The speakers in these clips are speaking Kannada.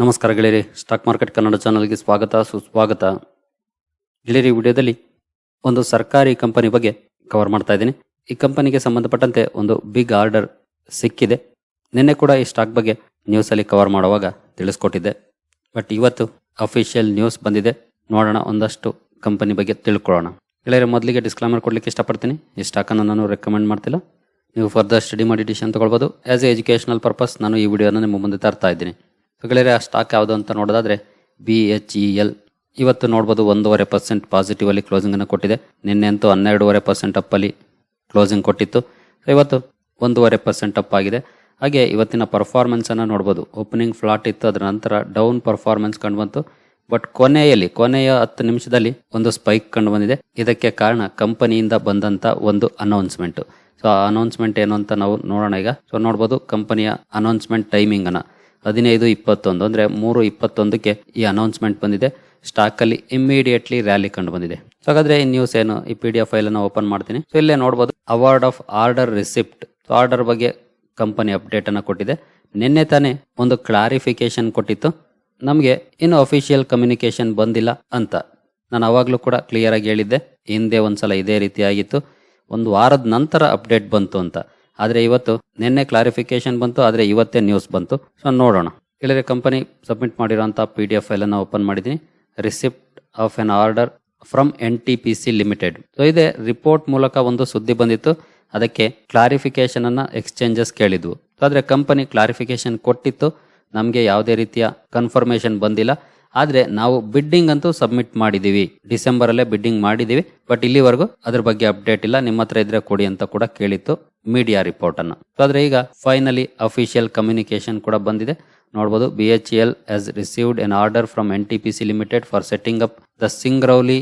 ನಮಸ್ಕಾರ ಗೆಳೆಯರಿ ಸ್ಟಾಕ್ ಮಾರ್ಕೆಟ್ ಕನ್ನಡ ಚಾನಲ್ಗೆ ಸ್ವಾಗತ, ಸುಸ್ವಾಗತ. ಗೆಳೆಯರಿ ವಿಡಿಯೋದಲ್ಲಿ ಒಂದು ಸರ್ಕಾರಿ ಕಂಪನಿ ಬಗ್ಗೆ ಕವರ್ ಮಾಡ್ತಾ ಇದ್ದೀನಿ. ಈ ಕಂಪನಿಗೆ ಸಂಬಂಧಪಟ್ಟಂತೆ ಒಂದು ಬಿಗ್ ಆರ್ಡರ್ ಸಿಕ್ಕಿದೆ. ನಿನ್ನೆ ಕೂಡ ಈ ಸ್ಟಾಕ್ ಬಗ್ಗೆ ನ್ಯೂಸಲ್ಲಿ ಕವರ್ ಮಾಡುವಾಗ ತಿಳಿಸ್ಕೊಟ್ಟಿದ್ದೆ. ಬಟ್ ಇವತ್ತು ಅಫಿಷಿಯಲ್ ನ್ಯೂಸ್ ಬಂದಿದೆ. ನೋಡೋಣ, ಒಂದಷ್ಟು ಕಂಪನಿ ಬಗ್ಗೆ ತಿಳ್ಕೊಳ್ಳೋಣ. ಗೆಳೆಯರೆ, ಮೊದಲಿಗೆ ಡಿಸ್ಕ್ಲೈಮರ್ ಕೊಡ್ಲಿಕ್ಕೆ ಇಷ್ಟಪಡ್ತೀನಿ. ಈ ಸ್ಟಾಕನ್ನು ನಾನು ರೆಕಮೆಂಡ್ ಮಾಡ್ತಿಲ್ಲ. ನೀವು ಫರ್ದರ್ ಸ್ಟಡಿ ಮಾಡಿ ಡಿಸಿಷನ್ ತಗೊಳ್ಬೋದು. ಆಸ್ ಎ ಎಜುಕೇಶನಲ್ ಪರ್ಪಸ್ ನಾನು ಈ ವಿಡಿಯೋನ ನಿಮ್ಮ ಮುಂದೆ ತರ್ತಾ ಇದ್ದೀನಿ. ಗೆಳೆಯರೆ, ಆ ಸ್ಟಾಕ್ ಯಾವುದು ಅಂತ ನೋಡೋದಾದ್ರೆ ಬಿ ಎಚ್ ಇ ಎಲ್ ಇವತ್ತು ನೋಡ್ಬೋದು ಒಂದೂವರೆ ಪರ್ಸೆಂಟ್ ಪಾಸಿಟಿವ್ ಅಲ್ಲಿ ಕ್ಲೋಸಿಂಗ್ ಅನ್ನು ಕೊಟ್ಟಿದೆ. ನಿನ್ನೆ ಅಂತೂ ಹನ್ನೆರಡೂವರೆ ಪರ್ಸೆಂಟ್ ಅಪ್ಪಲ್ಲಿ ಕ್ಲೋಸಿಂಗ್ ಕೊಟ್ಟಿತ್ತು. ಸೊ ಇವತ್ತು ಒಂದೂವರೆ ಪರ್ಸೆಂಟ್ ಅಪ್ ಆಗಿದೆ. ಹಾಗೆ ಇವತ್ತಿನ ಪರ್ಫಾರ್ಮೆನ್ಸನ್ನು ನೋಡ್ಬೋದು. ಓಪನಿಂಗ್ ಫ್ಲಾಟ್ ಇತ್ತು, ಅದರ ನಂತರ ಡೌನ್ ಪರ್ಫಾರ್ಮೆನ್ಸ್ ಕಂಡು ಬಂತು ಬಟ್ ಕೊನೆಯಲ್ಲಿ, ಕೊನೆಯ ಹತ್ತು ನಿಮಿಷದಲ್ಲಿ ಒಂದು ಸ್ಪೈಕ್ ಕಂಡು ಬಂದಿದೆ ಇದಕ್ಕೆ ಕಾರಣ ಕಂಪನಿಯಿಂದ ಬಂದಂತ ಒಂದು ಅನೌನ್ಸ್ಮೆಂಟ್ ಸೊ ಆ ಅನೌನ್ಸ್ಮೆಂಟ್ ಏನು ಅಂತ ನಾವು ನೋಡೋಣ ಈಗ. ಸೊ ನೋಡ್ಬೋದು ಕಂಪನಿಯ ಅನೌನ್ಸ್ಮೆಂಟ್ ಟೈಮಿಂಗ್ ಅನ್ನ. ಹದಿನೈದು, ಇಪ್ಪತ್ತೊಂದು, ಅಂದ್ರೆ ಮೂರು, ಇಪ್ಪತ್ತೊಂದಕ್ಕೆ ಈ ಅನೌನ್ಸ್ಮೆಂಟ್ ಬಂದಿದೆ. ಸ್ಟಾಕ್ ಅಲ್ಲಿ ಇಮಿಡಿಯೇಟ್ಲಿ ರ್ಯಾಲಿ ಕಂಡು ಬಂದಿದೆ. ಹಾಗಾದ್ರೆ ಈ ನ್ಯೂಸ್ ಏನು? ಈ ಪಿ ಡಿ ಎಫ್ ಫೈಲ್ ಅನ್ನು ಓಪನ್ ಮಾಡ್ತೀನಿ. ಸೊ ಇಲ್ಲೇ ನೋಡಬಹುದು award of order receipt order ಬಗ್ಗೆ ಕಂಪನಿ ಅಪ್ಡೇಟ್ ಅನ್ನ ಕೊಟ್ಟಿದೆ. ನಿನ್ನೆ ತಾನೇ ಒಂದು ಕ್ಲಾರಿಫಿಕೇಶನ್ ಕೊಟ್ಟಿತ್ತು. ನಮಗೆ ಇನ್ನು ಅಫಿಷಿಯಲ್ ಕಮ್ಯುನಿಕೇಶನ್ ಬಂದಿಲ್ಲ ಅಂತ ನಾನು ಅವಾಗಲೂ ಕೂಡ ಕ್ಲಿಯರ್ ಆಗಿ ಹೇಳಿದ್ದೆ. ಹಿಂದೆ ಒಂದ್ಸಲ ಇದೇ ರೀತಿ ಆಗಿತ್ತು. ಒಂದು ವಾರದ ನಂತರ ಅಪ್ಡೇಟ್ ಬಂತು ಅಂತ. ಆದ್ರೆ ಇವತ್ತು ನಿನ್ನೆ ಕ್ಲಾರಿಫಿಕೇಶನ್ ಬಂತು, ಆದರೆ ಇವತ್ತೇ ನ್ಯೂಸ್ ಬಂತು. ಸೊ ನೋಡೋಣ. ಇಲ್ಲರೆ ಕಂಪನಿ ಸಬ್ಮಿಟ್ ಮಾಡಿರೋಂಥ ಪಿ ಡಿ ಎಫ್ ಫೈಲ್ ಅನ್ನು ಓಪನ್ ಮಾಡಿದ್ದೀನಿ. Receipt of an order from N T P C limited so ಇದೆ ರಿಪೋರ್ಟ್ ಮೂಲಕ ಒಂದು ಸುದ್ದಿ ಬಂದಿತ್ತು. ಅದಕ್ಕೆ ಕ್ಲಾರಿಫಿಕೇಶನ್ ಅನ್ನ ಎಕ್ಸ್ಚೇಂಜಸ್ ಕೇಳಿದ್ವು. ಆದ್ರೆ ಕಂಪನಿ ಕ್ಲಾರಿಫಿಕೇಶನ್ ಕೊಟ್ಟಿತ್ತು. ನಮಗೆ ಯಾವುದೇ ರೀತಿಯ ಕನ್ಫರ್ಮೇಶನ್ ಬಂದಿಲ್ಲ. ಆದ್ರೆ ನಾವು ಬಿಡ್ಡಿಂಗ್ ಅಂತೂ ಸಬ್ಮಿಟ್ ಮಾಡಿದೀವಿ. ಡಿಸೆಂಬರ್ ಅಲ್ಲೇ ಬಿಡ್ಡಿಂಗ್ ಮಾಡಿದೀವಿ. ಬಟ್ ಇಲ್ಲಿವರೆಗೂ ಅದ್ರ ಬಗ್ಗೆ ಅಪ್ಡೇಟ್ ಇಲ್ಲ. ನಿಮ್ಮ ಹತ್ರ ಇದ್ರೆ ಕೊಡಿ ಅಂತ ಕೂಡ ಕೇಳಿತ್ತು ಮೀಡಿಯಾ ರಿಪೋರ್ಟ್ ಅನ್ನು. ಆದ್ರೆ ಈಗ ಫೈನಲಿ ಅಫಿಷಿಯಲ್ ಕಮ್ಯುನಿಕೇಶನ್ ಕೂಡ ಬಂದಿದೆ. ನೋಡ್ಬೋದು B H L S received an order from N T P C limited for setting up the Singrauli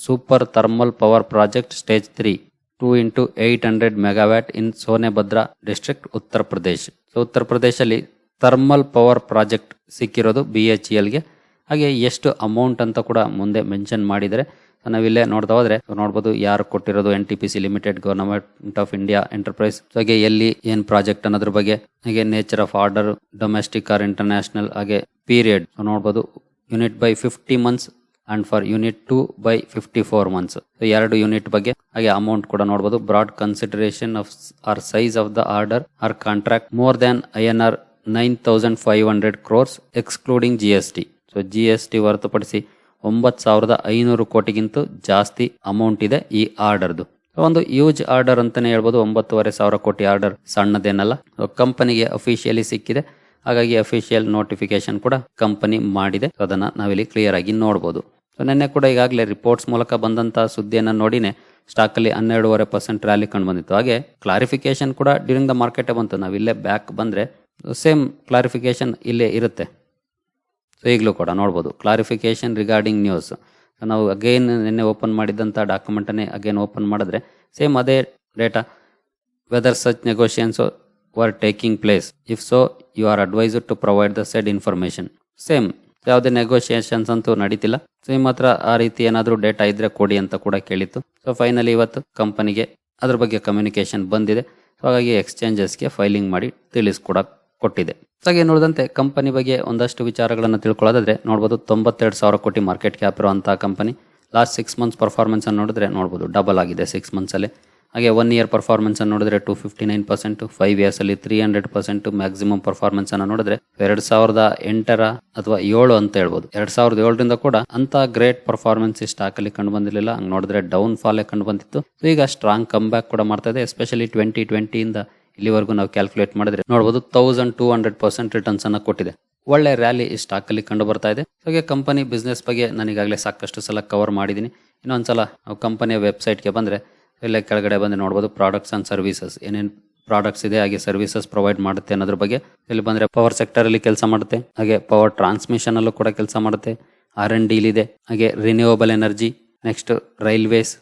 super thermal power project stage three two into eight hundred megawatt in Sonebhadra district Uttar Pradesh so ಉತ್ತರ ಪ್ರದೇಶಲ್ಲಿ ಥರ್ಮಲ್ ಪವರ್ ಪ್ರಾಜೆಕ್ಟ್ ಸಿಕ್ಕಿರೋದು ಬಿ ಎಚ್ ಎಲ್ಗೆ ಹಾಗೆ ಎಷ್ಟು ಅಮೌಂಟ್ ಅಂತ ಕೂಡ ಮುಂದೆ ಮೆನ್ಷನ್ ಮಾಡಿದರೆ ನಾವಿಲ್ಲೇ ನೋಡ್ತಾ ಹೋದ್ರೆ ನೋಡ್ಬೋದು ಯಾರು ಕೊಟ್ಟಿರೋದು N T P C limited government of India enterprise ಹಾಗೆ ಎಲ್ಲಿ ಏನ್ ಪ್ರಾಜೆಕ್ಟ್ ಅನ್ನೋದ್ರ ಬಗ್ಗೆ, ಹಾಗೆ nature of order domestic or international ಹಾಗೆ ಪೀರಿಯಡ್ ನೋಡ್ಬೋದು unit by fifty months and for unit two by fifty four months ಎರಡು ಯೂನಿಟ್ ಬಗ್ಗೆ, ಹಾಗೆ ಅಮೌಂಟ್ ಕೂಡ ನೋಡಬಹುದು broad consideration of or size of the order or contract more than I N R nine thousand five hundred crores excluding G S T so G S T ಹೊರತುಪಡಿಸಿ ಒಂಬತ್ತು ಸಾವಿರದ ಐನೂರು ಕೋಟಿಗಿಂತ ಜಾಸ್ತಿ ಅಮೌಂಟ್ ಇದೆ ಈ ಆರ್ಡರ್ದು. ಒಂದು ಯೂಜ್ ಆರ್ಡರ್ ಅಂತಾನೆ ಹೇಳ್ಬೋದು. ಒಂಬತ್ತುವರೆ ಸಾವಿರ ಕೋಟಿ ಆರ್ಡರ್ ಸಣ್ಣದೇನಲ್ಲ. ಕಂಪನಿಗೆ ಅಫಿಷಿಯಲಿ ಸಿಕ್ಕಿದೆ. ಹಾಗಾಗಿ ಅಫಿಷಿಯಲ್ ನೋಟಿಫಿಕೇಶನ್ ಕೂಡ ಕಂಪನಿ ಮಾಡಿದೆ. ಅದನ್ನು ನಾವಿಲ್ಲಿ ಕ್ಲಿಯರ್ ಆಗಿ ನೋಡಬಹುದು ಸೊ ನಿನ್ನೆ ಕೂಡ ಈಗಾಗಲೇ ರಿಪೋರ್ಟ್ಸ್ ಮೂಲಕ ಬಂದಂಥ ಸುದ್ದಿಯನ್ನು ನೋಡಿನೇ ಸ್ಟಾಕ್ ಅಲ್ಲಿ ಹನ್ನೆರಡೂವರೆ ಪರ್ಸೆಂಟ್ ರ್ಯಾಲಿ ಕಂಡು ಬಂದಿತ್ತು. ಹಾಗೆ ಕ್ಲಾರಿಫಿಕೇಶನ್ ಕೂಡ ಡ್ಯೂರಿಂಗ್ ದ ಮಾರ್ಕೆಟ್ ಬಂತು. ನಾವು ಇಲ್ಲೇ ಬ್ಯಾಕ್ ಬಂದ್ರೆ ಸೇಮ್ ಕ್ಲಾರಿಫಿಕೇಶನ್ ಇಲ್ಲೇ ಇರುತ್ತೆ. ಸೊ ಈಗಲೂ ಕೂಡ ನೋಡ್ಬೋದು. ಕ್ಲಾರಿಫಿಕೇಶನ್ ರಿಗಾರ್ಡಿಂಗ್ ನ್ಯೂಸ್ ನಾವು ಅಗೇನ್ ನಿನ್ನೆ ಓಪನ್ ಮಾಡಿದಂಥ ಡಾಕ್ಯುಮೆಂಟನ್ನೇ ಅಗೇನ್ ಓಪನ್ ಮಾಡಿದ್ರೆ ಸೇಮ್ ಅದೇ data whether such negotiations were taking place if so you are advised to provide the said information same ಯಾವುದೇ ನೆಗೋಷಿಯೇಷನ್ಸ್ ಅಂತೂ ನಡೀತಿಲ್ಲ. ಸೊ ನಿಮ್ಮ ಹತ್ರ ಆ ರೀತಿ ಏನಾದರೂ ಡೇಟಾ ಇದ್ರೆ ಕೊಡಿ ಅಂತ ಕೂಡ ಕೇಳಿತ್ತು. ಸೊ ಫೈನಲಿ ಇವತ್ತು ಕಂಪನಿಗೆ ಅದ್ರ ಬಗ್ಗೆ ಕಮ್ಯುನಿಕೇಶನ್ ಬಂದಿದೆ. ಸೊ ಹಾಗಾಗಿ ಎಕ್ಸ್ಚೇಂಜಸ್ಗೆ ಫೈಲಿಂಗ್ ಮಾಡಿ ತಿಳಿಸ್ಕೊಡ ಕೊಟ್ಟಿದೆ. ಹಾಗೆ ನೋಡಿದಂತೆ ಕಂಪನಿ ಬಗ್ಗೆ ಒಂದಷ್ಟು ವಿಚಾರಗಳನ್ನು ತಿಳ್ಕೊಳ್ಳೋದಾದ್ರೆ ನೋಡ್ಬೋದು ತೊಂಬತ್ತೆರಡು ಸಾವಿರ ಕೋಟಿ ಮಾರ್ಕೆಟ್ ಕ್ಯಾಪ್ ಇರುವಂತಹ company. Last six months performance ಅನ್ನು ನೋಡಿದ್ರೆ ನೋಡ್ಬೋದು ಡಬಲ್ ಆಗಿದೆ ಸಿಕ್ಸ್ ಮಂತ್ಸ್ ಅಲ್ಲಿ. ಹಾಗೆ ಒನ್ ಇಯರ್ ಪರ್ಫಾರ್ಮೆನ್ಸ್ ಅನ್ನು ನೋಡಿದ್ರೆ two fifty nine percent five years ಅಲ್ಲಿ three hundred percent maximum performance ಅನ್ನು ನೋಡಿದ್ರೆ ಎರಡ್ ಸಾವಿರದ ಎಂಟರ ಅಥವಾ ಏಳು ಅಂತ ಹೇಳ್ಬೋದು. ಎರಡ್ ಸಾವಿರದ ಏಳರಿಂದ ಕೂಡ ಅಂತ ಗ್ರೇಟ್ ಪರ್ಫಾರ್ಮೆನ್ಸ್ ಈ ಸ್ಟಾಕ್ ಅಲ್ಲಿ ಕಂಡು ಬಂದಿರಲಿಲ್ಲ. ಹಂಗೆ ನೋಡಿದ್ರೆ ಡೌನ್ ಫಾಲೇ ಕಂಡು ಬಂದಿತ್ತು. ಈಗ ಸ್ಟ್ರಾಂಗ್ ಕಮ್ ಬ್ಯಾಕ್ ಕೂಡ ಮಾಡ್ತಾ ಇದೆ ಎಸ್ಪೆಷಲಿ ಟ್ವೆಂಟಿ ಟ್ವೆಂಟಿಯಿಂದ ಇಲ್ಲಿವರೆಗೂ ನಾವು ಕ್ಯಾಲ್ಕುಲೇಟ್ ಮಾಡಿದ್ರೆ ನೋಡಬಹುದು thousand two hundred percent returns ಅನ್ನ ಕೊಟ್ಟಿದೆ. ಒಳ್ಳೆ ರ್ಯಾಲಿ ಈ ಸ್ಟಾಕ್ ಅಲ್ಲಿ ಕಂಡು ಬರ್ತಾ ಇದೆ. ಹಾಗೆ ಕಂಪನಿ ಬಿಸ್ನೆಸ್ ಬಗ್ಗೆ ನಾನೀಗಾಗಲೇ ಸಾಕಷ್ಟು ಸಲ ಕವರ್ ಮಾಡಿದ್ದೀನಿ. ಇನ್ನೊಂದ್ಸಲ ನಾವು ಕಂಪನಿಯ ವೆಬ್ಸೈಟ್ಗೆ ಬಂದ್ರೆ ಇಲ್ಲೇ ಕೆಳಗಡೆ ಬಂದು ನೋಡಬಹುದು ಪ್ರಾಡಕ್ಟ್ಸ್ ಅಂಡ್ ಸರ್ವಿಸಸ್ ಏನೇನು ಪ್ರಾಡಕ್ಟ್ಸ್ ಇದೆ, ಹಾಗೆ ಸರ್ವಿಸಸ್ ಪ್ರೊವೈಡ್ ಮಾಡುತ್ತೆ ಅನ್ನೋದ್ರ ಬಗ್ಗೆ. ಇಲ್ಲಿ ಬಂದ್ರೆ ಪವರ್ ಸೆಕ್ಟರ್ ಅಲ್ಲಿ ಕೆಲಸ ಮಾಡುತ್ತೆ, ಹಾಗೆ ಪವರ್ ಟ್ರಾನ್ಸ್ಮಿಷನ್ ಅಲ್ಲೂ ಕೂಡ ಕೆಲಸ ಮಾಡುತ್ತೆ. ಆರ್ ಎನ್ ಡಿಲ್ ಇದೆ, ಹಾಗೆ ರಿನ್ಯೂವಬಲ್ ಎನರ್ಜಿ ನೆಕ್ಸ್ಟ್ ರೈಲ್ವೇಸ್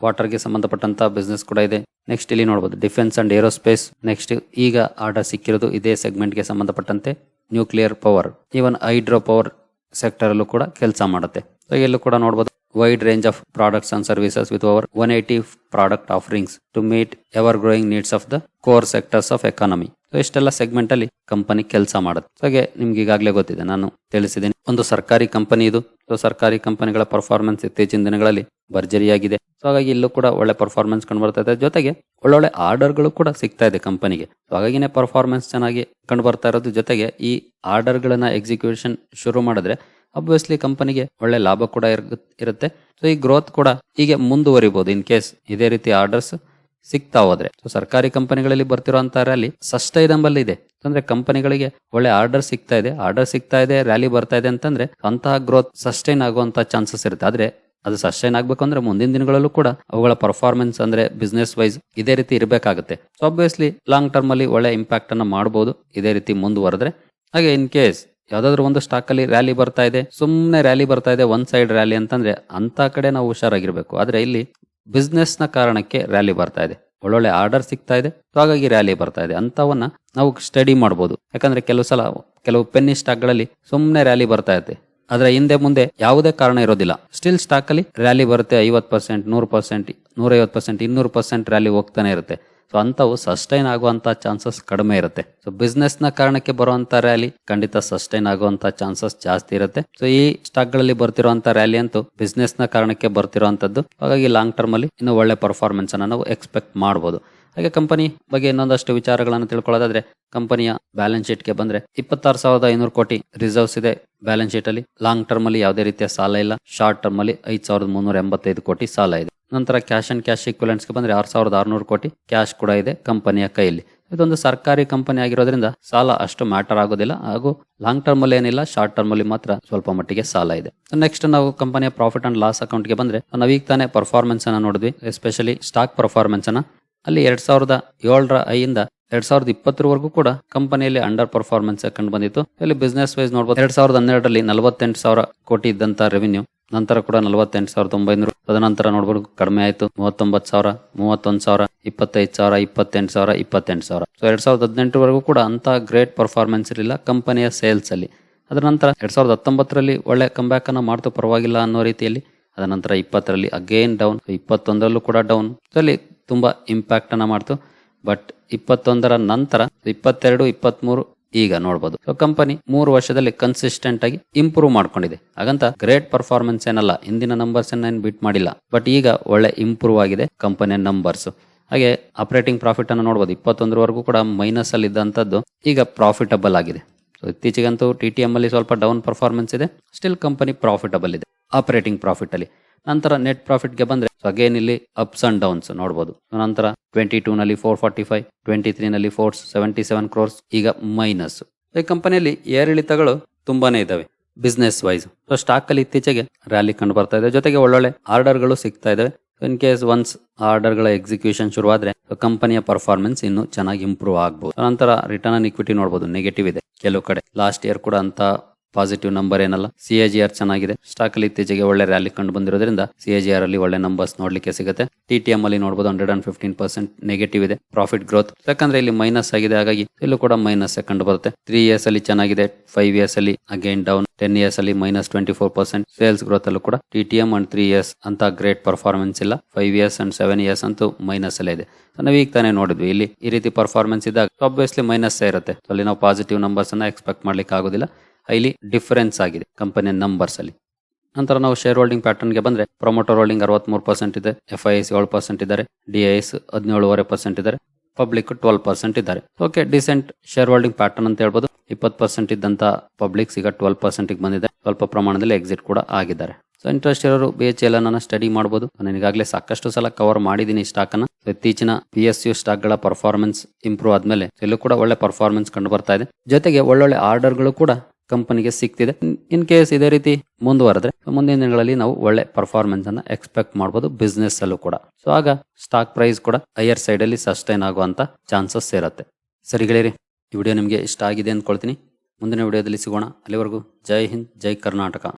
ವಾಟರ್ಗೆ ಸಂಬಂಧಪಟ್ಟಂತ ಬಿಸ್ನೆಸ್ ಕೂಡ ಇದೆ. ನೆಕ್ಸ್ಟ್ ಇಲ್ಲಿ ನೋಡಬಹುದು ಡಿಫೆನ್ಸ್ ಅಂಡ್ ಏರೋಸ್ಪೇಸ್ ನೆಕ್ಸ್ಟ್ ಈಗ ಆರ್ಡರ್ ಸಿಕ್ಕಿರೋದು ಇದೇ ಸೆಗ್ಮೆಂಟ್ಗೆ ಸಂಬಂಧಪಟ್ಟಂತೆ nuclear power even hydro power sector ಅಲ್ಲೂ ಕೂಡ ಕೆಲಸ ಮಾಡುತ್ತೆ. ಸೊ ಎಲ್ಲೂ ಕೂಡ ನೋಡಬಹುದು wide range of products and services with over one eighty product offerings to meet ever growing needs of the core sectors of economy so ಇಷ್ಟೆಲ್ಲ ಸೆಗ್ಮೆಂಟ್ ಅಲ್ಲಿ ಕಂಪನಿ ಕೆಲಸ ಮಾಡುತ್ತೆ. ಹಾಗೆ ನಿಮ್ಗೆ ಈಗಾಗಲೇ ಗೊತ್ತಿದೆ, ನಾನು ತಿಳಿಸಿದ್ದೀನಿ. ಒಂದು ಸರ್ಕಾರಿ ಕಂಪನಿ ಇದು. ಸೊ ಸರ್ಕಾರಿ ಕಂಪನಿಗಳ ಪರ್ಫಾರ್ಮೆನ್ಸ್ ಇತ್ತೀಚಿನ ದಿನಗಳಲ್ಲಿ ಭರ್ಜರಿಯಾಗಿದೆ. ಸೊ ಹಾಗಾಗಿ ಇಲ್ಲೂ ಕೂಡ ಒಳ್ಳೆ ಪರ್ಫಾರ್ಮೆನ್ಸ್ ಕಂಡು ಬರ್ತಾ ಇದೆ. ಜೊತೆಗೆ ಒಳ್ಳೊಳ್ಳೆ ಆರ್ಡರ್ಗಳು ಕೂಡ ಸಿಗ್ತಾ ಇದೆ ಕಂಪನಿಗೆ ಸೊ ಹಾಗಾಗಿನೇ ಪರ್ಫಾರ್ಮೆನ್ಸ್ ಚೆನ್ನಾಗಿ ಕಂಡು ಬರ್ತಾ ಇರೋದು. ಜೊತೆಗೆ ಈ ಆರ್ಡರ್ಗಳನ್ನ ಎಕ್ಸಿಕ್ಯೂಷನ್ ಶುರು ಮಾಡಿದ್ರೆ ಅಬ್ವಿಯಸ್ಲಿ ಕಂಪನಿಗೆ ಒಳ್ಳೆ ಲಾಭ ಕೂಡ ಇರ್- ಇರುತ್ತೆ. ಸೊ ಈ ಗ್ರೋತ್ ಕೂಡ ಹೀಗೆ ಮುಂದುವರಿಬಹುದು ಇನ್ ಕೇಸ್ ಇದೇ ರೀತಿ ಆರ್ಡರ್ಸ್ ಸಿಗ್ತಾ ಹೋದ್ರೆ. ಸೊ ಸರ್ಕಾರಿ ಕಂಪನಿಗಳಲ್ಲಿ ಬರ್ತಿರೋಂತ ರ್ಯಾಲಿ ಸಸ್ಟೈನಬಲ್ ಇದೆ. ಅಂದ್ರೆ ಕಂಪನಿಗಳಿಗೆ ಒಳ್ಳೆ ಆರ್ಡರ್ ಸಿಗ್ತಾ ಇದೆ. ಆರ್ಡರ್ ಸಿಗ್ತಾ ಇದೆ ರ್ಯಾಲಿ ಬರ್ತಾ ಇದೆ ಅಂತಂದ್ರೆ ಅಂತಹ ಗ್ರೋತ್ ಸಸ್ಟೈನ್ ಆಗುವಂತ ಚಾನ್ಸಸ್ ಇರುತ್ತೆ. ಆದ್ರೆ ಅದು ಸಸ್ಟೈನ್ ಆಗ್ಬೇಕು ಅಂದ್ರೆ ಮುಂದಿನ ದಿನಗಳಲ್ಲೂ ಕೂಡ ಅವುಗಳ ಪರ್ಫಾರ್ಮೆನ್ಸ್ ಅಂದ್ರೆ ಬಿಸ್ನೆಸ್ ವೈಸ್ ಇದೇ ರೀತಿ ಇರಬೇಕಾಗುತ್ತೆ. ಸೊ ಅಬ್ವಿಯಸ್ಲಿ ಲಾಂಗ್ ಟರ್ಮ್ ಅಲ್ಲಿ ಒಳ್ಳೆ ಇಂಪ್ಯಾಕ್ಟ್ ಅನ್ನ ಮಾಡಬಹುದು ಇದೇ ರೀತಿ ಮುಂದುವರೆದ್ರೆ. ಹಾಗೆ ಇನ್ ಕೇಸ್ ಯಾವ್ದಾದ್ರು ಒಂದು ಸ್ಟಾಕ್ ಅಲ್ಲಿ ರ್ಯಾಲಿ ಬರ್ತಾ ಇದೆ ಸುಮ್ಮನೆ ರ್ಯಾಲಿ ಬರ್ತಾ ಇದೆ ಒನ್ ಸೈಡ್ ರ್ಯಾಲಿ ಅಂತಂದ್ರೆ ಅಂತ ಕಡೆ ನಾವು ಹುಷಾರಾಗಿರ್ಬೇಕು. ಆದ್ರೆ ಇಲ್ಲಿ ಬಿಸ್ನೆಸ್ನ ಕಾರಣಕ್ಕೆ ರ್ಯಾಲಿ ಬರ್ತಾ ಇದೆ. ಒಳ್ಳೊಳ್ಳೆ ಆರ್ಡರ್ ಸಿಗ್ತಾ ಇದೆ ಹಾಗಾಗಿ ರ್ಯಾಲಿ ಬರ್ತಾ ಇದೆ. ಅಂತವನ್ನ ನಾವು ಸ್ಟಡಿ ಮಾಡ್ಬೋದು. ಯಾಕಂದ್ರೆ ಕೆಲವು ಸಲ ಕೆಲವು ಪೆನ್ನಿ ಸ್ಟಾಕ್ಗಳಲ್ಲಿ ಸುಮ್ಮನೆ ರ್ಯಾಲಿ ಬರ್ತಾ ಇರುತ್ತೆ. ಆದ್ರೆ ಹಿಂದೆ ಮುಂದೆ ಯಾವುದೇ ಕಾರಣ ಇರೋದಿಲ್ಲ. ಸ್ಟಿಲ್ ಸ್ಟಾಕ್ ಅಲ್ಲಿ ರ್ಯಾಲಿ ಬರುತ್ತೆ ಐವತ್ ಪರ್ಸೆಂಟ್ ನೂರು ಪರ್ಸೆಂಟ್ ನೂರೈವತ್ತು ಪರ್ಸೆಂಟ್ ಇನ್ನೂರು ಪರ್ಸೆಂಟ್ ರ್ಯಾಲಿ ಹೋಗ್ತಾನೆ ಇರುತ್ತೆ. ಸೊ ಅಂತವು ಸಸ್ಟೈನ್ ಆಗುವಂತ ಚಾನ್ಸಸ್ ಕಡಿಮೆ ಇರುತ್ತೆ. ಸೊ ನ ಕಾರಣಕ್ಕೆ ಬರುವಂತ ರ್ಯಾಲಿ ಖಂಡಿತ ಸಸ್ಟೈನ್ ಆಗುವಂತ ಚಾನ್ಸಸ್ ಜಾಸ್ತಿ ಇರುತ್ತೆ. ಸೊ ಈ ಸ್ಟಾಕ್ಗಳಲ್ಲಿ ಬರ್ತಿರುವಂತ ರ್ಯಾಲಿ ಅಂತೂ ನ ಕಾರಣಕ್ಕೆ ಬರ್ತಿರುವಂತದ್ದು ಹಾಗಾಗಿ ಲಾಂಗ್ ಟರ್ಮ್ ಅಲ್ಲಿ ಇನ್ನು ಒಳ್ಳೆ ಪರ್ಫಾರ್ಮೆನ್ಸ್ ಅನ್ನ ನಾವು ಎಕ್ಸ್ಪೆಕ್ಟ್ ಮಾಡಬಹುದು ಹಾಗೆ ಕಂಪನಿ ಬಗ್ಗೆ ಇನ್ನೊಂದಷ್ಟು ವಿಚಾರಗಳನ್ನು ತಿಳ್ಕೊಳ್ಳೋದಾದ್ರೆ ಕಂಪನಿಯ ಬ್ಯಾಲೆನ್ಸ್ ಶೀಟ್ಗೆ ಬಂದ್ರೆ ಇಪ್ಪತ್ತಾರು ಸಾವಿರದ ಐನೂರು ಕೋಟಿ ರಿಸರ್ವ್ಸ್ ಇದೆ ಬ್ಯಾಲೆನ್ಸ್ ಶೀಟ್ ಅಲ್ಲಿ. ಲಾಂಗ್ ಟರ್ಮ್ ಅಲ್ಲಿ ಯಾವುದೇ ರೀತಿಯ ಸಾಲ ಇಲ್ಲ. ಶಾರ್ಟ್ ಟರ್ಮ್ ಅಲ್ಲಿ ಐದ್ ಸಾವಿರದ ಮುನ್ನೂರ ಎಂಬತ್ತೈದು ಕೋಟಿ ಸಾಲ ಇದೆ. ನಂತರ ಕ್ಯಾಶ್ ಅಂಡ್ ಕ್ಯಾಶ್ ಈಕ್ವಲೆಂಟ್ಸ್ಗೆ ಬಂದ್ರೆ ಆರು ಸಾವಿರದ ಆರುನೂರು ಕೋಟಿ ಕ್ಯಾಶ್ ಕೂಡ ಇದೆ ಕಂಪನಿಯ ಕೈಯಲ್ಲಿ. ಇದೊಂದು ಸರ್ಕಾರಿ ಕಂಪನಿ ಆಗಿರೋದ್ರಿಂದ ಸಾಲ ಅಷ್ಟು ಮ್ಯಾಟರ್ ಆಗೋದಿಲ್ಲ. ಹಾಗೂ ಲಾಂಗ್ ಟರ್ಮ್ ಅಲ್ಲಿ ಏನಿಲ್ಲ ಶಾರ್ಟ್ ಟರ್ಮ್ ಅಲ್ಲಿ ಮಾತ್ರ ಸ್ವಲ್ಪ ಮಟ್ಟಿಗೆ ಸಾಲ ಇದೆ. ನೆಕ್ಸ್ಟ್ ನಾವು ಕಂಪನಿಯ ಪ್ರಾಫಿಟ್ ಅಂಡ್ ಲಾಸ್ ಅಕೌಂಟ್ಗೆ ಬಂದ್ರೆ ನಾವೀಗ ತಾನೇ ಪರ್ಫಾರ್ಮೆನ್ಸ್ ಅನ್ನ ನೋಡಿದ್ವಿ. ಎಸ್ಪೆಷಲಿ ಸ್ಟಾಕ್ ಪರ್ಫಾರ್ಮೆನ್ಸ್ ಅನ್ನ. ಅಲ್ಲಿ ಎರಡ್ ಸಾವಿರದ ಏಳರ ಐಯಿಂದ ಎರಡ್ ಸಾವಿರದ ಇಪ್ಪತ್ತರವರೆಗೂ ಕೂಡ ಕಂಪನಿಯಲ್ಲಿ ಅಂಡರ್ ಪರ್ಫಾರ್ಮೆನ್ಸ್ ಕಂಡು ಬಂದಿತ್ತು. ಇಲ್ಲಿ ಬಿಸ್ನೆಸ್ ವೈಸ್ ನೋಡಬಹುದು ಎರಡ್ ಸಾವಿರದ ಹನ್ನೆರಡರಲ್ಲಿ ನಲವತ್ತೆಂಟು ಸಾವಿರ ಕೋಟಿ ಇದ್ದಂತ ರೆವಿನ್ಯೂ ನಂತರ ಕೂಡ ನಲವತ್ತೆಂಟು ಸಾವಿರದ ಒಂಬೈನೂರು, ತದನಂತರ ನೋಡ್ಬೋದು ಕಡಿಮೆ ಆಯಿತು, ಮೂವತ್ತೊಂಬತ್ತು ಸಾವಿರ, ಮೂವತ್ತೊಂದು ಸಾವಿರ, ಇಪ್ಪತ್ತೈದು ಸಾವಿರ, ಇಪ್ಪತ್ತೆಂಟು ಸಾವಿರ ಇಪ್ಪತ್ತೆಂಟು ಸಾವಿರ. ಸೊ ಎರಡ್ ಸಾವಿರದ ಹದಿನೆಂಟರವರೆಗೂ ಕೂಡ ಅಂತ ಗ್ರೇಟ್ ಪರ್ಫಾರ್ಮೆನ್ಸ್ ಇರಲಿಲ್ಲ ಕಂಪನಿಯ ಸೇಲ್ಸ್ ಅಲ್ಲಿ. ಅದರ ನಂತರ ಎರಡ್ ಸಾವಿರದ ಹತ್ತೊಂಬತ್ತರಲ್ಲಿ ಒಳ್ಳೆ ಕಂಬ್ಯಾಕ್ ಅನ್ನು ಮಾಡ್ತು ಪರವಾಗಿಲ್ಲ ಅನ್ನೋ ರೀತಿಯಲ್ಲಿ ಅದ ನಂತರ ಇಪ್ಪತ್ತರಲ್ಲಿ ಅಗೇನ್ ಡೌನ್ ಇಪ್ಪತ್ತೊಂದರಲ್ಲೂ ಕೂಡ ಡೌನ್ ಅಲ್ಲಿ ತುಂಬಾ ಇಂಪ್ಯಾಕ್ಟ್ ಅನ್ನ ಮಾಡ್ತು. ಬಟ್ ಇಪ್ಪತ್ತೊಂದರ ನಂತರ, ಇಪ್ಪತ್ತೆರಡು, ಇಪ್ಪತ್ಮೂರು ಈಗ ನೋಡಬಹುದು ಸೊ ಕಂಪನಿ ಮೂರು ವರ್ಷದಲ್ಲಿ ಕನ್ಸಿಸ್ಟೆಂಟ್ ಆಗಿ ಇಂಪ್ರೂವ್ ಮಾಡ್ಕೊಂಡಿದೆ. ಹಾಗಂತ ಗ್ರೇಟ್ ಪರ್ಫಾರ್ಮೆನ್ಸ್ ಏನಲ್ಲ, ಹಿಂದಿನ ನಂಬರ್ಸ್ ಏನು ಬಿಟ್ ಮಾಡಿಲ್ಲ. ಬಟ್ ಈಗ ಒಳ್ಳೆ ಇಂಪ್ರೂವ್ ಆಗಿದೆ ಕಂಪನಿಯ ನಂಬರ್ಸ್ ಹಾಗೆ ಆಪರೇಟಿಂಗ್ ಪ್ರಾಫಿಟ್ ಅನ್ನು ನೋಡಬಹುದು ಇಪ್ಪತ್ತೊಂದರವರೆಗೂ ಕೂಡ ಮೈನಸ್ ಅಲ್ಲಿ ಇದ್ದಂಥದ್ದು ಈಗ ಪ್ರಾಫಿಟಬಲ್ ಆಗಿದೆ. ಸೊ ಇತ್ತೀಚೆಗಂತೂ ಟಿ ಟಿ ಎಂ ಅಲ್ಲಿ ಸ್ವಲ್ಪ ಡೌನ್ ಪರ್ಫಾರ್ಮೆನ್ಸ್ ಇದೆ. ಸ್ಟಿಲ್ ಕಂಪನಿ ಪ್ರಾಫಿಟಬಲ್ ಇದೆ. ಆಪರೇಟಿಂಗ್ ಪ್ರಾಫಿಟ್ ಅಲ್ಲಿ. ನಂತರ ನೆಟ್ ಪ್ರಾಫಿಟ್ಗೆ ಬಂದ್ರೆ ಅಗೇನ್ ಇಲ್ಲಿ ಅಪ್ಸ್ ಅಂಡ್ ಡೌನ್ಸ್ ನೋಡಬಹುದು ನಂತರ ಟ್ವೆಂಟಿ ಟೂ ನಲ್ಲಿ four forty five twenty three ನಲ್ಲಿ ಫೋರ್ ಸೆವೆಂಟಿ ಸೆವೆನ್ ಕ್ರೋರ್ಸ್ ಈಗ ಮೈನಸ್ ಈ ಕಂಪನಿಯಲ್ಲಿ ಏರಿಳಿತಗಳು ತುಂಬಾನೇ ಇದಾವೆ ಬಿಸ್ನೆಸ್ ವೈಸ್ ಸೊ ಸ್ಟಾಕ್ ಅಲ್ಲಿ ಇತ್ತೀಚೆಗೆ ರ್ಯಾಲಿ ಕಂಡು ಬರ್ತಾ ಇದೆ. ಜೊತೆಗೆ ಒಳ್ಳೊಳ್ಳೆ ಆರ್ಡರ್ಗಳು ಸಿಗ್ತಾ ಇದಾವೆ. ಇನ್ ಕೇಸ್ ಒನ್ಸ್ ಆರ್ಡರ್ಗಳ ಎಕ್ಸಿಕ್ಯೂಷನ್ ಶುರುವಾದ್ರೆ ಕಂಪನಿಯ ಪರ್ಫಾರ್ಮೆನ್ಸ್ ಇನ್ನು ಚೆನ್ನಾಗಿ ಇಂಪ್ರೂವ್ ಆಗಬಹುದು ನಂತರ ರಿಟರ್ನ್ ಆನ್ ಇಕ್ವಿಟಿ ನೋಡಬಹುದು ನೆಗೆಟಿವ್ ಇದೆ. ಕೆಲವು ಕಡೆ ಲಾಸ್ಟ್ ಇಯರ್ ಕೂಡ ಅಂತ ಪಾಸಿಟಿವ್ ನಂಬರ್ ಏನಲ್ಲ? ಸಿ ಎ ಜಿ ಆರ್ ಚೆನ್ನಾಗಿದೆ. ಸ್ಟಾಕ್ ಅಲ್ಲಿ ಇತ್ತೀಚೆಗೆ ಒಳ್ಳೆ ರ್ಯಾಲಿ ಕಂಡು ಬಂದಿರೋದ್ರಿಂದ ಸಿ ಎ ಜಿ ಆರ್ ಅಲ್ಲಿ ಒಳ್ಳೆ ನಂಬರ್ಸ್ ನೋಡ್ಲಿಕ್ಕೆ ಸಿಗುತ್ತೆ. ಟಿ ಟಿ ಎಂ ಅಲ್ಲಿ ನೋಡಬಹುದು hundred and fifteen percent negative ಇದೆ. ಪ್ರಾಫಿಟ್ ಗ್ರೋತ್ ಯಾಕಂದ್ರೆ ಇಲ್ಲಿ ಮೈನಸ್ ಆಗಿದೆ. ಹಾಗಾಗಿ ಇಲ್ಲೂ ಕೂಡ ಮೈನಸ್ ಕಂಡು ಬರುತ್ತೆ. ತ್ರೀ ಇಯರ್ಸ್ ಅಲ್ಲಿ ಚೆನ್ನಾಗಿದೆ. ಫೈವ್ ಇಯರ್ಸ್ ಅಲ್ಲಿ ಅಗೇನ್ ಡೌನ್ ಟೆನ್ ಇಯರ್ಸ್ ಅಲ್ಲಿ minus twenty four percent sales growth ಅಲ್ಲೂ ಕೂಡ T T M and three years ಅಂತ ಗ್ರೇಟ್ ಪರ್ಫಾರ್ಮೆನ್ಸ್ ಇಲ್ಲ. Five years and seven years ಅಂತೂ ಮೈನಸ್ ಅಲ್ಲೇ ಇದೆ. ನಾವು ಈಗ ತಾನೇ ನೋಡಿದ್ವಿ. ಇಲ್ಲಿ ಈ ರೀತಿ ಪರ್ಫಾರ್ಮೆನ್ಸ್ ಇದ್ದಾಗ ಆಬ್ವಿಯಸ್ಲಿ ಮೈನಸ್ ಇರುತ್ತೆ. ಅಲ್ಲಿ ನಾವು ಪಾಸಿಟಿವ್ ನಂಬರ್ಸ್ ಅನ್ನ ಎಕ್ಸ್ಪೆಕ್ಟ್ ಮಾಡ್ಲಿಕ್ಕೆ ಆಗೋದಿಲ್ಲ. ಇಲ್ಲಿ ಡಿಫರೆನ್ಸ್ ಆಗಿದೆ ಕಂಪನಿಯ ನಂಬರ್ಸ್ ಅಲ್ಲಿ. ನಂತರ ನಾವು ಶೇರ್ ಹೋಲ್ಡಿಂಗ್ ಪ್ಯಾಟರ್ನ್ಗೆ ಬಂದ್ರೆ ಪ್ರೊಮೋಟರ್ ಹೋಲ್ಡಿಂಗ್ ಅರವತ್ಮೂರು ಪರ್ಸೆಂಟ್ ಇದೆ ಎಫ್ ಐ ಎಸ್ ಏಳು ಪರ್ಸೆಂಟ್ ಇದ್ದಾರೆ ಡಿ ಐ ಎಸ್ ಹದಿನೇಳುವರೆ ಪರ್ಸೆಂಟ್ ಇದ್ದಾರೆ ಪಬ್ಲಿಕ್ ಟ್ವೆಲ್ ಪರ್ಸೆಂಟ್ ಇದ್ದಾರೆ. Okay decent share holding pattern ಅಂತ ಹೇಳ್ಬೋದು. ಇಪ್ಪತ್ತು ಪರ್ಸೆಂಟ್ ಇದ್ದಂತ ಪಬ್ಲಿಕ್ಸ್ ಈಗ ಟ್ವೆಲ್ ಪರ್ಸೆಂಟ್ ಬಂದಿದೆ. ಸ್ವಲ್ಪ ಪ್ರಮಾಣದಲ್ಲಿ ಎಕ್ಸಿಟ್ ಕೂಡ ಆಗಿದ್ದಾರೆ. ಸೊ ಇಂಟ್ರೆಸ್ಟ್ ಇರೋರು ಬಿ ಎಚ್ ಎಲ್ ಅನ್ನ ಸ್ಟಡಿ ಮಾಡಬಹುದು ನಾನು ಈಗಾಗಲೇ ಸಾಕಷ್ಟು ಸಲ ಕವರ್ ಮಾಡಿದ್ದೀನಿ ಸ್ಟಾಕ್ ಅನ್ನ. ಇತ್ತೀಚಿನ ಪಿ ಎಸ್ ಯು ಸ್ಟಾಕ್ಗಳ ಪರ್ಫಾರ್ಮೆನ್ಸ್ ಇಂಪ್ರೂವ್ ಆದ್ಮೇಲೆ ಇಲ್ಲೂ ಕೂಡ ಒಳ್ಳೆ ಪರ್ಫಾರ್ಮೆನ್ಸ್ ಕಂಡು ಬರ್ತಾ ಇದೆ. ಜೊತೆಗೆ ಒಳ್ಳೊಳ್ಳೆ ಆರ್ಡರ್ಗಳು ಕೂಡ ಕಂಪನಿಗೆ ಸಿಗ್ತಿದೆ. ಇನ್ ಕೇಸ್ ಇದೇ ರೀತಿ ಮುಂದುವರೆದ್ರೆ ಮುಂದಿನ ದಿನಗಳಲ್ಲಿ ನಾವು ಒಳ್ಳೆ ಪರ್ಫಾರ್ಮೆನ್ಸ್ ಅನ್ನ ಎಕ್ಸ್ಪೆಕ್ಟ್ ಮಾಡಬಹುದು ಬಿಸ್ನೆಸ್ ಅಲ್ಲೂ ಕೂಡ. ಸೊ ಆಗ ಸ್ಟಾಕ್ ಪ್ರೈಸ್ ಕೂಡ ಹೈಯರ್ ಸೈಡ್ ಅಲ್ಲಿ ಸಸ್ಟೈನ್ ಆಗುವಂತ ಚಾನ್ಸಸ್ ಇರುತ್ತೆ. ಸರಿ ಗೆಳೆಯರಿ, ಈ ವಿಡಿಯೋ ನಿಮಗೆ ಇಷ್ಟ ಆಗಿದೆ ಅಂದ್ಕೊಳ್ತೀನಿ. ಮುಂದಿನ ವಿಡಿಯೋದಲ್ಲಿ ಸಿಗೋಣ. ಅಲ್ಲಿವರೆಗೂ ಜೈ ಹಿಂದ್, ಜೈ ಕರ್ನಾಟಕ.